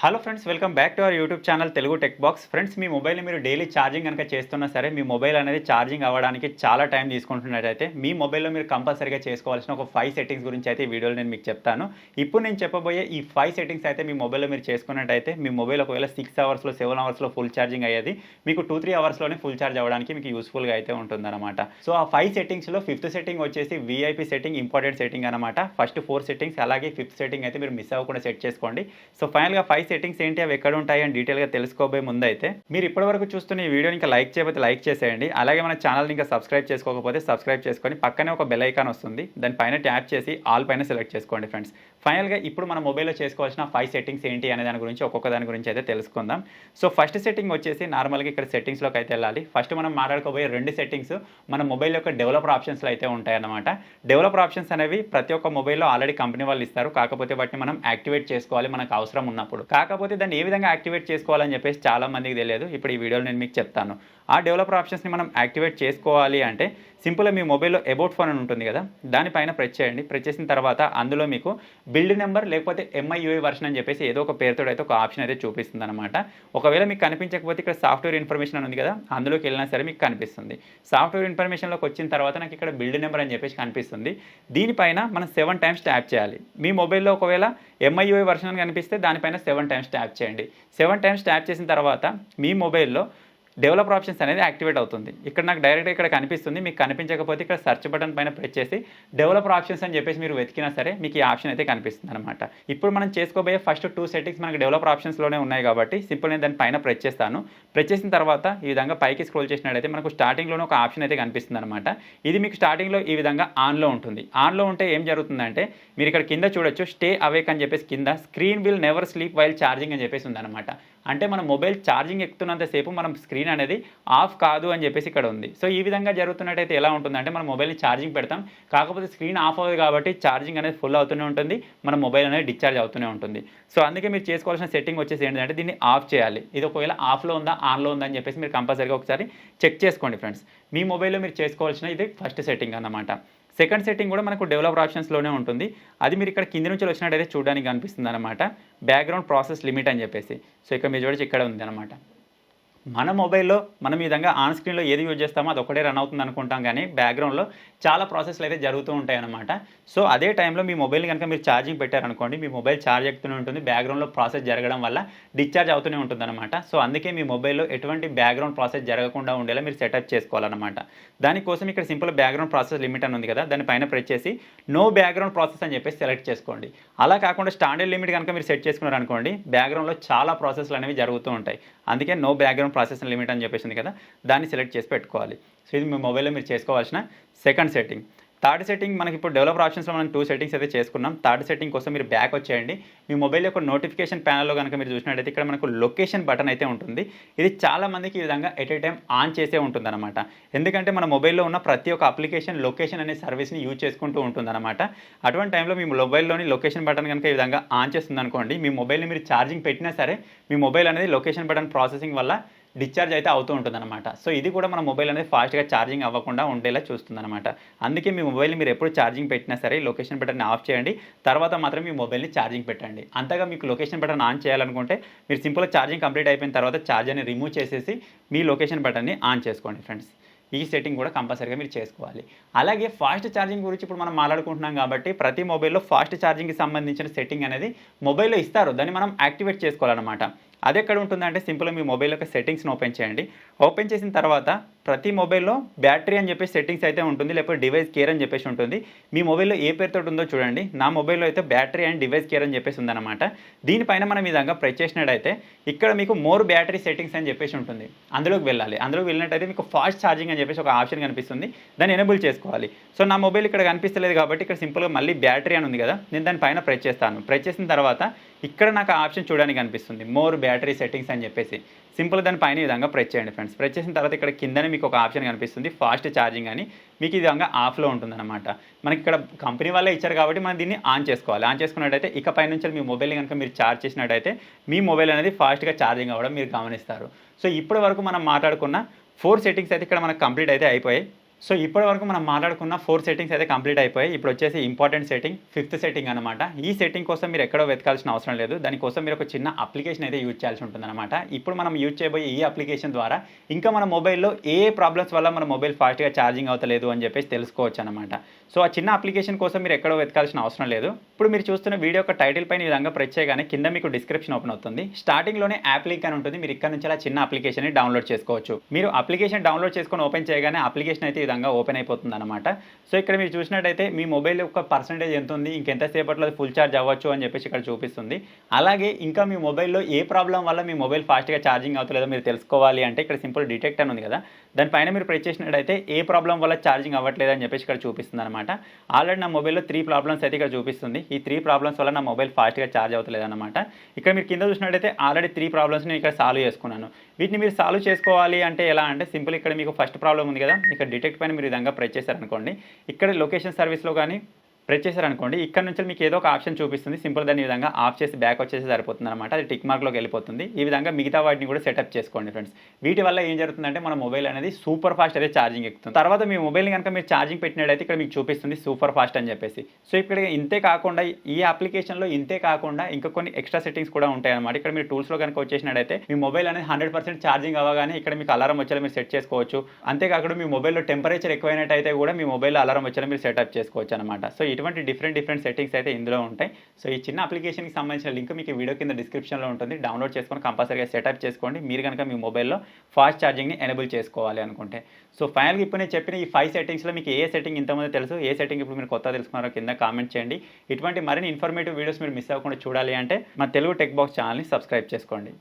Hello friends welcome back to our YouTube channel Telugu tech box friends మీ మొబైల్ని మీరు daily charging కనుక చేస్తున్నా సరే మీ మొబైల్ అనేది ఛార్జింగ్ అవ్వడానికి చాలా టైం తీసుకుంటున్నట్టయితే మీ మొబైల్లో మీరు కంపల్సరీగా చేసుకోవాల్సిన ఒక ఫైవ్ సెట్టింగ్స్ గురించి అయితే ఈ వీడియోలో నేను మీకు చెప్తాను. ఇప్పుడు నేను చెప్పబోయే ఈ ఫైవ్ సెట్టింగ్స్ అయితే మీ మొబైల్లో మీరు చేసుకున్నట్టయితే మీ మొబైల్ ఒకవేళ సిక్స్ అవర్స్లో సెవెన్ అవర్స్లో ఫుల్ ఛార్జింగ్ అయ్యేది మీకు టూ త్రీ అవర్స్లోనే ఫుల్ ఛార్జ్ అవ్వడానికి మీకు యూస్ఫుల్గా అయితే ఉంటుందన్నమాట. సో ఆ ఫైవ్ సెట్టింగ్స్లో ఫిఫ్త్ సెట్టింగ్ వచ్చేసి వీఐపీ సెట్టింగ్ ఇంపార్టెంట్ సెట్టింగ్ అనమాట ఫస్ట్ ఫోర్ సెట్టింగ్స్ అలాగే ఫిఫ్త్ సెట్టింగ్ అయితే మీరు మిస్ అవ్వకుండా సెట్ చేసుకోండి. సో ఫైనల్గా ఫైవ్ సెట్టింగ్స్ ఏంటి? అవి ఎక్కడ ఉంటాయి? అని డీటెయిల్గా తెలుసుకోబోయే ముందు అయితే మీరు ఇప్పటివరకు చూస్తున్న ఈ వీడియోని ఇంకా లైక్ చేయకపోతే లైక్ చేసేయండి. అలాగే మన ఛానల్ని ఇంకా సబ్స్క్రైబ్ చేసుకోకపోతే సబ్స్క్రైబ్ చేసుకొని పక్కనే ఒక బెల్ ఐకాన్ వస్తుంది. దాని పైన ట్యాప్ చేసి ఆల్ పైన సెలెక్ట్ చేసుకోండి ఫ్రెండ్స్ ఫైనల్గా ఇప్పుడు మన మొబైల్లో చేసుకోవాల్సిన ఫైవ్ సెట్టింగ్స్ ఏంటి అనే దాని గురించి ఒక్కొక్క దాని గురించి అయితే తెలుసుకుందాం. సో ఫస్ట్ సెట్టింగ్ వచ్చేసి నార్మల్గా ఇక్కడ సెట్టింగ్స్లోకి అయితే వెళ్ళాలి. ఫస్ట్ మనం మాట్లాడుకోబోయే రెండు సెట్టింగ్స్ మన మొబైల్ యొక్క డెవలపర్ ఆప్షన్స్లో అయితే ఉంటాయన్నమాట. డెవలపర్ ఆప్షన్స్ అనేవి ప్రతి ఒక్క మొబైల్లో ఆల్రెడీ కంపెనీ వాళ్ళు ఇస్తారు. కాకపోతే వాటిని మనం యాక్టివేట్ చేసుకోవాలి మనకు అవసరం ఉన్నప్పుడు. కాకపోతే దాన్ని ఏ విధంగా యాక్టివేట్ చేసుకోవాలని చెప్పేసి చాలా మందికి తెలియదు. ఇప్పుడు ఈ వీడియోలో నేను మీకు చెప్తాను. ఆ డెవలపర్ ఆప్షన్స్ని మనం యాక్టివేట్ చేసుకోవాలి అంటే సింపుల్గా మీ మొబైల్లో అబౌట్ ఫోన్ అని ఉంటుంది కదా దానిపైన ప్రెస్ చేయండి. ప్రెస్ చేసిన తర్వాత అందులో మీకు బిల్డ్ నెంబర్ లేకపోతే ఎంఐయుఐ వర్షన్ అని చెప్పేసి ఏదో ఒక పేరుతో అయితే ఒక ఆప్షన్ అయితే చూపిస్తుంది అనమాట ఒకవేళ మీకు కనిపించకపోతే ఇక్కడ సాఫ్ట్వేర్ ఇన్ఫర్మేషన్ అని ఉంది కదా అందులోకి వెళ్ళినా సరే మీకు కనిపిస్తుంది. సాఫ్ట్వేర్ ఇన్ఫర్మేషన్లోకి వచ్చిన తర్వాత నాకు ఇక్కడ బిల్డ్ నెంబర్ అని చెప్పేసి కనిపిస్తుంది. దీనిపైన మనం సెవెన్ టైమ్స్ ట్యాప్ చేయాలి. మీ మొబైల్లో ఒకవేళ ఎంఐయుఐ వర్షన్ అని కనిపిస్తే దానిపైన సెవెన్ టైమ్స్ ట్యాప్ చేయండి. సెవెన్ టైమ్స్ ట్యాప్ చేసిన తర్వాత మీ మొబైల్లో డెవలపర్ ఆప్షన్స్ అనేది యాక్టివేట్ అవుతుంది. ఇక్కడ నాకు డైరెక్ట్గా ఇక్కడ కనిపిస్తుంది. మీకు కనిపించకపోతే ఇక్కడ సెర్చ్ బటన్ పైన ప్రెస్ చేసి డెవలపర్ ఆప్షన్స్ అని చెప్పేసి మీరు వెతికినా సరే మీకు ఈ ఆప్షన్ అయితే కనిపిస్తుంది అనమాట ఇప్పుడు మనం చేసుకోబోయే ఫస్ట్ టూ సెట్టింగ్స్ మనకి డెవలపర్ ఆప్షన్స్లోనే ఉన్నాయి కాబట్టి సింపుల్ నేను దాని పైన ప్రెస్ చేస్తాను. ప్రెస్ చేసిన తర్వాత ఈ విధంగా పైకి స్క్రోల్ చేసినట్టయితే మనకు స్టార్టింగ్లోనే ఒక ఆప్షన్ అయితే కనిపిస్తుంది అనమాట ఇది మీకు స్టార్టింగ్లో ఈ విధంగా ఆన్లో ఉంటుంది. ఆన్లో ఉంటే ఏం జరుగుతుందంటే మీరు ఇక్కడ కింద చూడొచ్చు స్టే అవేక్ అని చెప్పేసి కింద screen will never sleep while charging అని చెప్పేసి ఉందన్నమాట. అంటే మన మొబైల్ ఛార్జింగ్ ఎక్కుతున్నంతసేపు మనం స్క్రీన్ అనేది ఆఫ్ కాదు అని చెప్పేసి ఇక్కడ ఉంది. సో ఈ విధంగా జరుగుతున్నట్టయితే ఎలా ఉంటుందంటే మనం మొబైల్ని ఛార్జింగ్ పెడతాం. కాకపోతే స్క్రీన్ ఆఫ్ అవ్వదు కాబట్టి ఛార్జింగ్ అనేది ఫుల్ అవుతూనే ఉంటుంది. మన మొబైల్ అనేది డిశ్చార్జ్ అవుతూనే ఉంటుంది. సో అందుకే మీరు చేసుకోవాల్సిన సెట్టింగ్ వచ్చేసి ఏంటంటే దీన్ని ఆఫ్ చేయాలి. ఇది ఒకవేళ ఆఫ్లో ఉందా ఆన్లో ఉందా అని చెప్పేసి మీరు కంపల్సరీగా ఒకసారి చెక్ చేసుకోండి ఫ్రెండ్స్. మీ మొబైల్లో మీరు చేసుకోవాల్సిన ఇది ఫస్ట్ సెట్టింగ్ అన్నమాట. సెకండ్ సెట్టింగ్ కూడా మనకు డెవలపర్ ఆప్షన్స్లోనే ఉంటుంది. అది మీరు ఇక్కడ కింది నుంచి వచ్చినట్టయితే చూడడానికి కనిపిస్తుంది అనమాట బ్యాక్గ్రౌండ్ ప్రాసెస్ లిమిట్ అని చెప్పేసి. సో ఇక్కడ మీరు చూడొచ్చు ఇక్కడ ఉంది అనమాట మన మొబైల్లో మనం ఈ విధంగా ఆన్ స్క్రీన్లో ఏది యూజ్ చేస్తామో అది ఒకటే రన్ అవుతుంది అనుకుంటాం కానీ బ్యాక్గ్రౌండ్లో చాలా ప్రాసెస్లు అయితే జరుగుతూ ఉంటాయి అనమాట సో అదే టైంలో మీ మొబైల్ కనుక మీరు ఛార్జింగ్ పెట్టారనుకోండి మీ మొబైల్ ఛార్జ్ ఎక్కుతూనే ఉంటుంది బ్యాక్గ్రౌండ్లో ప్రాసెస్ జరగడం వల్ల డిశ్చార్జ్ అవుతూనే ఉంటుంది అనమాట సో అందుకే మీ మొబైల్లో ఎటువంటి బ్యాక్గ్రౌండ్ ప్రాసెస్ జరగకుండా ఉండేలా మీరు సెటప్ చేసుకోవాలన్నమాట. దానికోసం ఇక్కడ సింపుల్ బ్యాక్గ్రౌండ్ ప్రాసెస్ లిమిట్ అని ఉంది కదా దాని పైన ప్రెస్ చేసి నో బ్యాక్గ్రౌండ్ ప్రాసెస్ అని చెప్పేసి సెలెక్ట్ చేసుకోండి. అలా కాకుండా స్టాండర్డ్ లిమిట్ కనుక మీరు సెట్ చేసుకున్నారనుకోండి బ్యాక్గ్రౌండ్లో చాలా ప్రాసెస్లు అనేవి జరుగుతూ ఉంటాయి. అందుకే నో బ్యాక్గ్రౌండ్ ప్రాసెస్ లిమిట్ అని చెప్పేసింది కదా దాన్ని సెలెక్ట్ చేసి పెట్టుకోవాలి. సో ఇది మీ మొబైల్లో మీరు చేసుకోవాల్సిన సెకండ్ సెట్టింగ్ థర్డ్ సెట్టింగ్ మనకి ఇప్పుడు డెవలపర్ ఆప్షన్స్లో మనం టూ సెట్టింగ్స్ అయితే చేసుకున్నాం. థర్డ్ సెట్టింగ్ కోసం మీరు బ్యాక్ వచ్చేయండి. మీ మొబైల్ యొక్క నోటిఫికేషన్ ప్యానల్లో కనుక మీరు చూసినట్టయితే ఇక్కడ మనకు లొకేషన్ బటన్ అయితే ఉంటుంది. ఇది చాలా మందికి ఈ విధంగా ఎట్ ఏ టైం ఆన్ చేసే ఉంటుందన్నమాట. ఎందుకంటే మన మొబైల్లో ఉన్న ప్రతి ఒక్క అప్లికేషన్ లొకేషన్ అనే సర్వీస్ని యూజ్ చేసుకుంటూ ఉంటుందన్నమాట. అటువంటి టైంలో మీ మొబైల్లోని లొకేషన్ బటన్ కనుక ఈ విధంగా ఆన్ చేస్తుంది అనుకోండి మీ మొబైల్ని మీరు ఛార్జింగ్ పెట్టినా సరే మీ మొబైల్ అనేది లొకేషన్ బటన్ ప్రాసెసింగ్ వల్ల డిశ్చార్జ్ అయితే అవుతూ ఉంటుందన్నమాట. సో ఇది కూడా మన మొబైల్ అనేది ఫాస్ట్గా ఛార్జింగ్ అవ్వకుండా ఉండేలా చూస్తుందన్నమాట. అందుకే మీ మొబైల్ని మీరు ఎప్పుడు ఛార్జింగ్ పెట్టినా సరే లొకేషన్ బటన్ ఆఫ్ చేయండి. తర్వాత మాత్రం మీ మొబైల్ని ఛార్జింగ్ పెట్టండి. అంతగా మీకు లొకేషన్ బటన్ ఆన్ చేయాలనుకుంటే మీరు సింపుల్గా ఛార్జింగ్ కంప్లీట్ అయిపోయిన తర్వాత ఛార్జర్ని రిమూవ్ చేసేసి మీ లొకేషన్ బటన్ని ఆన్ చేసుకోండి ఫ్రెండ్స్. ఈ సెట్టింగ్ కూడా కంపల్సరీగా మీరు చేసుకోవాలి. అలాగే ఫాస్ట్ ఛార్జింగ్ గురించి ఇప్పుడు మనం మాట్లాడుకుంటున్నాం కాబట్టి ప్రతి మొబైల్లో ఫాస్ట్ ఛార్జింగ్కి సంబంధించిన సెట్టింగ్ అనేది మొబైల్లో ఇస్తారు. దాన్ని మనం యాక్టివేట్ చేసుకోవాలన్నమాట. అది ఎక్కడ ఉంటుందంటే సింపుల్గా మీ మొబైల్ యొక్క సెట్టింగ్స్ని ఓపెన్ చేయండి. ఓపెన్ చేసిన తర్వాత ప్రతి మొబైల్లో బ్యాటరీ అని చెప్పేసి సెట్టింగ్స్ అయితే ఉంటుంది లేకపోతే డివైస్ కేర్ అని చెప్పేసి ఉంటుంది. మీ మొబైల్లో ఏ పేరుతో ఉందో చూడండి. నా మొబైల్లో అయితే బ్యాటరీ అండ్ డివైస్ కేర్ అని చెప్పేసి ఉందన్నమాట. దీనిపైన మనం ఈ విధంగా ప్రెస్ చేసినట్టయితే ఇక్కడ మీకు మోర్ బ్యాటరీ సెట్టింగ్స్ అని చెప్పేసి ఉంటుంది. అందులోకి వెళ్ళాలి. అందులోకి వెళ్ళినట్టయితే మీకు ఫాస్ట్ ఛార్జింగ్ అని చెప్పేసి ఒక ఆప్షన్ కనిపిస్తుంది. దాన్ని ఎనేబుల్ చేసుకోవాలి. సో నా మొబైల్ ఇక్కడ కనిపిస్తలేదు కాబట్టి ఇక్కడ సింపుల్గా మళ్ళీ బ్యాటరీ అని ఉంది కదా నేను దానిపైన ప్రెస్ చేస్తాను. ప్రెస్ చేసిన తర్వాత ఇక్కడ నాకు ఆప్షన్ చూడడానికి కనిపిస్తుంది. మోర్ బ్యాటరీ సెట్టింగ్స్ అని చెప్పేసి. సింపుల్ దాని పైన విధంగా ప్రెస్ చేయండి ఫ్రెండ్స్ ప్రెస్ చేసిన తర్వాత ఇక్కడ కిందనే మీకు ఒక ఆప్షన్ కనిపిస్తుంది ఫాస్ట్ ఛార్జింగ్ అని. మీకు ఈ విధంగా ఆఫ్లో ఉంటుందన్నమాట. మనకి ఇక్కడ కంపెనీ వాళ్ళే ఇచ్చారు కాబట్టి మనం దీన్ని ఆన్ చేసుకోవాలి. ఆన్ చేసుకున్నట్టయితే ఇకపై నుంచి మీ మొబైల్ని కనుక మీరు ఛార్జ్ చేసినట్టయితే మీ మొబైల్ అనేది ఫాస్ట్గా ఛార్జింగ్ అవ్వడం మీరు గమనిస్తారు. సో ఇప్పటి వరకు మనం మాట్లాడుకున్న ఫోర్ సెట్టింగ్స్ అయితే ఇక్కడ మనకు కంప్లీట్ అయితే అయిపోయాయి. సో ఇప్పటి వరకు మనం మాట్లాడుకున్న ఫోర్ సెట్టింగ్స్ అయితే కంప్లీట్ అయిపోయాయి. ఇప్పుడు వచ్చేసి ఇంపార్టెంట్ సెట్టింగ్ ఫిఫ్త్ సెట్టింగ్ అనమాట ఈ సెట్టింగ్ కోసం మీరు ఎక్కడో వెతకాల్సిన అవసరం లేదు. దానికోసం మీరు ఒక చిన్న అప్లికేషన్ అయితే యూజ్ చేయాల్సి ఉంటుందన్నమాట. ఇప్పుడు మనం యూజ్ చేయబోయే ఈ అప్లికేషన్ ద్వారా ఇంకా మన మొబైల్లో ఏ ప్రాబ్లమ్స్ వల్ల మన మొబైల్ ఫాస్ట్గా ఛార్జింగ్ అవుతలేదు అని చెప్పేసి తెలుసుకోవచ్చు అనమాట సో ఆ చిన్న అప్లికేషన్ కోసం మీరు ఎక్కడో వెతకాల్సిన అవసరం లేదు. ఇప్పుడు మీరు చూస్తున్న వీడియో యొక్క టైటిల్ పైన ఈ విధంగా ప్రెస్ చేయగానే కింద మీకు డిస్క్రిప్షన్ ఓపెన్ అవుతుంది. స్టార్టింగ్లోనే యాప్ లింక్ అని ఉంటుంది. మీరు ఇక్కడ నుంచి అలా చిన్న అప్లికేషన్ డౌన్లోడ్ చేసుకోవచ్చు. మీరు అప్లికేషన్ డౌన్లోడ్ చేసుకొని ఓపెన్ చేయగానే అప్లికేషన్ అయితే విధంగా ఓపెన్ అయిపోతుంది అనమాట సో ఇక్కడ మీరు చూసినట్టయితే మీ మొబైల్ యొక్క పర్సంటేజ్ ఎంత ఉంది ఇంకెంతసేపట్లో అది ఫుల్ ఛార్జ్ అవ్వచ్చు అని చెప్పేసి ఇక్కడ చూపిస్తుంది. అలాగే ఇంకా మీ మొబైల్లో ఏ ప్రాబ్లం వల్ల మీ మొబైల్ ఫాస్ట్గా ఛార్జింగ్ అవుతలేదో మీరు తెలుసుకోవాలి అంటే ఇక్కడ సింపుల్ డిటెక్ట్ అని ఉంది కదా. దానిపైన మీరు ప్రెస్ చేసినట్టయితే ఏ ప్రాబ్లం వల్ల ఛార్జింగ్ అవ్వట్లేదు అని చెప్పేసి ఇక్కడ చూపిస్తుంది అనమాట ఆల్రెడీ నా మొబైల్లో త్రీ ప్రాబ్లమ్స్ అయితే ఇక్కడ చూపిస్తుంది. ఈ త్రీ ప్రాబ్లమ్స్ వల్ల నా మొబైల్ ఫాస్ట్గా ఛార్జ్ అవుతలేదు అనమాట ఇక్కడ మీరు కింద చూసినట్టయితే ఆల్రెడీ త్రీ ప్రాబ్లమ్స్ నేను ఇక్కడ సాల్వ్ చేసుకున్నాను. వీటిని మీరు సాల్వ్ చేసుకోవాలి అంటే ఎలా అంటే సింపుల్ ఇక్కడ మీకు ఫస్ట్ ప్రాబ్లం ఉంది కదా. ఇక్కడ డిటెక్ట్ పైన మీరు విధంగా ప్రెస్ చేశారనుకోండి ఇక్కడ లొకేషన్ సర్వీస్లో కానీ ప్రెస్ చేశారనుకోండి ఇక్కడ నుంచి మీకు ఏదో ఒక ఆప్షన్ చూపిస్తుంది. సింపుల్ దాని ఈ విధంగా ఆఫ్ చేసి బ్యాక్ వచ్చేసి సరిపోతుంది అనమాట అది టిక్ మార్క్లోకి వెళ్ళిపోతుంది. ఈ విధంగా మిగతా వాటిని కూడా సెటప్ చేసుకోండి ఫ్రెండ్స్. వీటి వల్ల ఏం జరుగుతుందంటే మన మొబైల్ అనేది సూపర్ ఫాస్ట్ అయితే ఛార్జింగ్ ఎక్కుతుంది. తర్వాత మీ మొబైల్ని కనుక మీరు ఛార్జింగ్ పెట్టినట్టయితే ఇక్కడ మీకు చూపిస్తుంది సూపర్ ఫాస్ట్ అని చెప్పేసి. సో ఇక్కడ ఇంతే కాకుండా ఈ అప్లికేషన్లో ఇంతే కాకుండా ఇంకా కొన్ని ఎక్స్ట్రా సెట్టింగ్స్ కూడా ఉంటాయి అనమాట ఇక్కడ మీరు టూల్స్లో కనుక వచ్చేసినట్టయితే మీ మొబైల్ అనేది హండ్రెడ్ పర్సెంట్ ఛార్జింగ్ అవ్వగానే ఇక్కడ మీకు అలారం వచ్చేలా మీరు సెట్ చేసుకోవచ్చు. అంతేకాకుండా మీ మొబైల్లో టెంపరేచర్ ఎక్కువైనట్టయితే కూడా మీ మొబైల్లో అలారం వచ్చేలా మీరు సెటప్ చేసుకోవచ్చు అనమాట సో ఇటువంటి డిఫరెంట్ డిఫరెంట్ సెట్టింగ్స్ అయితే ఇందులో ఉంటాయి. సో ఈ చిన్న అప్లికేషన్కి సంబంధించిన లింక్ మీకు వీడియో కింద డిస్క్రిప్షన్లో ఉంటుంది. డౌన్లోడ్ చేసుకొని కంపల్సరీగా సెటప్ చేసుకోండి. మీరు కనుక మీ మొబైల్లో ఫాస్ట్ ఛార్జింగ్ని ఎనేబుల్ చేసుకోవాలి అనుకుంటే. సో ఫైనల్గా ఇప్పుడు నేను చెప్పిన ఈ ఫైవ్ సెట్టింగ్స్లో మీకు ఏ సెట్టింగ్ ఇంతమంది తెలుసు? ఏ సెట్టింగ్ ఇప్పుడు మీరు కొత్త తెలుసుకున్నారో కింద కామెంట్ చేయండి. ఇటువంటి మరిన్ని ఇన్ఫర్మేటివ్ వీడియోస్ మీరు మిస్ అవ్వకుండా చూడాలి అంటే మా తెలుగు టెక్ బాక్స్ ఛానల్ని సబ్స్క్రైబ్ చేసుకోండి.